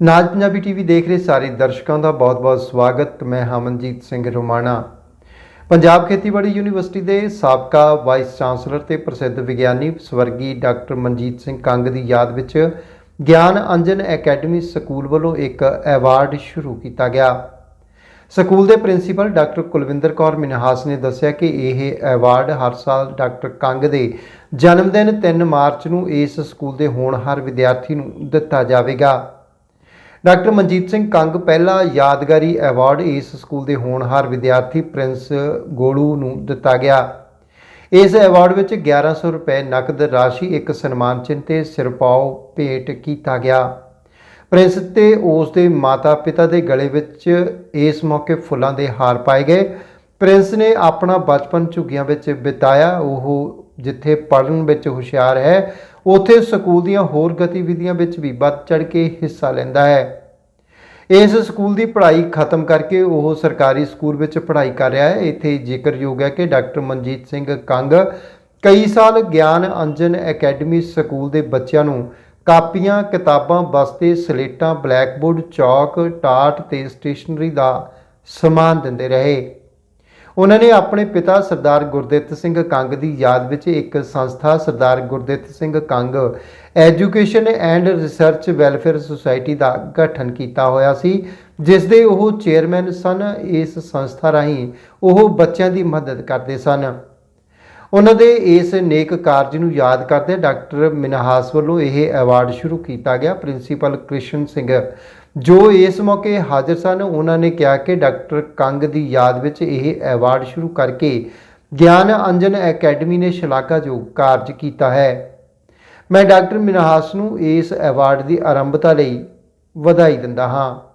ਨਾਜ Punjabi TV ਦੇਖ ਰਹੇ ਸਾਰੇ ਦਰਸ਼ਕਾਂ ਦਾ ਬਹੁਤ-ਬਹੁਤ ਸਵਾਗਤ। ਮੈਂ ਹਮਨਜੀਤ ਸਿੰਘ ਰੋਮਾਣਾ। ਪੰਜਾਬ ਖੇਤੀਬਾੜੀ ਯੂਨੀਵਰਸਿਟੀ ਦੇ ਸਾਬਕਾ ਵਾਈਸ ਚਾਂਸਲਰ ਤੇ ਪ੍ਰਸਿੱਧ ਵਿਗਿਆਨੀ ਸਵਰਗੀ ਡਾਕਟਰ ਮਨਜੀਤ ਸਿੰਘ ਕੰਗ ਦੀ ਯਾਦ ਵਿੱਚ ਗਿਆਨ ਅੰਜਨ ਅਕੈਡਮੀ ਸਕੂਲ ਵੱਲੋਂ ਇੱਕ ਐਵਾਰਡ ਸ਼ੁਰੂ ਕੀਤਾ ਗਿਆ। ਸਕੂਲ ਦੇ ਪ੍ਰਿੰਸੀਪਲ ਡਾਕਟਰ ਕੁਲਵਿੰਦਰ ਕੌਰ ਮਿਨਹਾਸ ਨੇ ਦੱਸਿਆ ਕਿ ਇਹ ਐਵਾਰਡ ਹਰ ਸਾਲ ਡਾਕਟਰ ਕੰਗ ਦੇ ਜਨਮ ਦਿਨ 3 ਮਾਰਚ ਨੂੰ ਇਸ ਸਕੂਲ ਦੇ ਹੋਣਹਾਰ ਵਿਦਿਆਰਥੀ ਨੂੰ ਦਿੱਤਾ ਜਾਵੇਗਾ। ਡਾਕਟਰ ਮਨਜੀਤ ਸਿੰਘ ਕੰਗ ਪਹਿਲਾ ਯਾਦਗਾਰੀ ਐਵਾਰਡ ਇਸ ਸਕੂਲ ਦੇ ਹੋਣਹਾਰ ਵਿਦਿਆਰਥੀ ਪ੍ਰਿੰਸ ਗੋਲੂ ਨੂੰ ਦਿੱਤਾ ਗਿਆ। ਇਸ ਐਵਾਰਡ ਵਿੱਚ 1100 ਰੁਪਏ ਨਕਦ ਰਾਸ਼ੀ ਇੱਕ ਸਨਮਾਨ ਚਿੰਨ੍ਹ ਤੇ ਸਿਰਪਾਓ ਭੇਟ ਕੀਤਾ ਗਿਆ। ਪ੍ਰਿੰਸ ਤੇ ਉਸ ਦੇ ਮਾਤਾ-ਪਿਤਾ ਦੇ ਗਲੇ ਵਿੱਚ ਇਸ ਮੌਕੇ ਫੁੱਲਾਂ ਦੇ ਹਾਰ ਪਾਏ ਗਏ। ਪ੍ਰਿੰਸ ਨੇ ਆਪਣਾ ਬਚਪਨ ਝੁੱਗੀਆਂ ਵਿੱਚ ਬਿਤਾਇਆ। ਉਹ ਜਿੱਥੇ ਪੜ੍ਹਨ ਵਿੱਚ ਹੁਸ਼ਿਆਰ ਹੈ, ਉੱਥੇ ਸਕੂਲ ਦੀਆਂ ਹੋਰ ਗਤੀਵਿਧੀਆਂ ਵਿੱਚ ਵੀ ਵੱਧ ਚੜ੍ਹ ਕੇ ਹਿੱਸਾ ਲੈਂਦਾ ਹੈ। ਇਸ ਸਕੂਲ ਦੀ ਪੜ੍ਹਾਈ ਖਤਮ ਕਰਕੇ ਉਹ ਸਰਕਾਰੀ ਸਕੂਲ ਵਿੱਚ ਪੜ੍ਹਾਈ ਕਰ ਰਿਹਾ ਹੈ। ਇੱਥੇ ਜ਼ਿਕਰਯੋਗ ਹੈ ਕਿ ਡਾਕਟਰ ਮਨਜੀਤ ਸਿੰਘ ਕੰਗ ਕਈ ਸਾਲ ਗਿਆਨ ਅੰਜਨ ਅਕੈਡਮੀ ਸਕੂਲ ਦੇ ਬੱਚਿਆਂ ਨੂੰ ਕਾਪੀਆਂ, ਕਿਤਾਬਾਂ, ਬਸਤੇ, ਸਲੇਟਾਂ, ਬਲੈਕਬੋਰਡ, ਚੌਕ, ਟਾਟ ਤੇ ਸਟੇਸ਼ਨਰੀ ਦਾ ਸਮਾਨ ਦਿੰਦੇ ਰਹੇ। ਉਹਨਾਂ ਨੇ ਆਪਣੇ ਪਿਤਾ ਸਰਦਾਰ ਗੁਰਦਿੱਤ ਸਿੰਘ ਕੰਗ ਦੀ ਯਾਦ ਵਿੱਚ ਇੱਕ ਸੰਸਥਾ Sardar Gurdit Singh Kang education and research welfare society ਦਾ ਗਠਨ ਕੀਤਾ ਹੋਇਆ ਸੀ, ਜਿਸ ਦੇ ਉਹ ਚੇਅਰਮੈਨ ਸਨ। ਇਸ ਸੰਸਥਾ ਰਾਹੀਂ ਉਹ ਬੱਚਿਆਂ ਦੀ ਮਦਦ ਕਰਦੇ ਸਨ। ਉਹਨਾਂ ਦੇ ਇਸ ਨੇਕ ਕਾਰਜ ਨੂੰ ਯਾਦ ਕਰਦੇ ਡਾਕਟਰ ਮਿਨਹਾਸ ਵੱਲੋਂ ਇਹ ਐਵਾਰਡ ਸ਼ੁਰੂ ਕੀਤਾ ਗਿਆ। ਪ੍ਰਿੰਸੀਪਲ ਕ੍ਰਿਸ਼ਨ ਸਿੰਘ ਜੋ ਇਸ ਮੌਕੇ ਹਾਜ਼ਰ ਸਨ, ਉਹਨਾਂ ਨੇ ਕਿਹਾ ਕਿ ਡਾਕਟਰ ਕੰਗ ਦੀ ਯਾਦ ਵਿੱਚ ਇਹ ਐਵਾਰਡ ਸ਼ੁਰੂ ਕਰਕੇ ਗਿਆਨ ਅੰਜਨ ਅਕੈਡਮੀ ਨੇ ਸ਼ਲਾਘਾਯੋਗ ਕਾਰਜ ਕੀਤਾ ਹੈ। ਮੈਂ ਡਾਕਟਰ ਮਿਨਹਾਸ ਨੂੰ ਇਸ ਐਵਾਰਡ ਦੀ ਆਰੰਭਤਾ ਲਈ ਵਧਾਈ ਦਿੰਦਾ ਹਾਂ।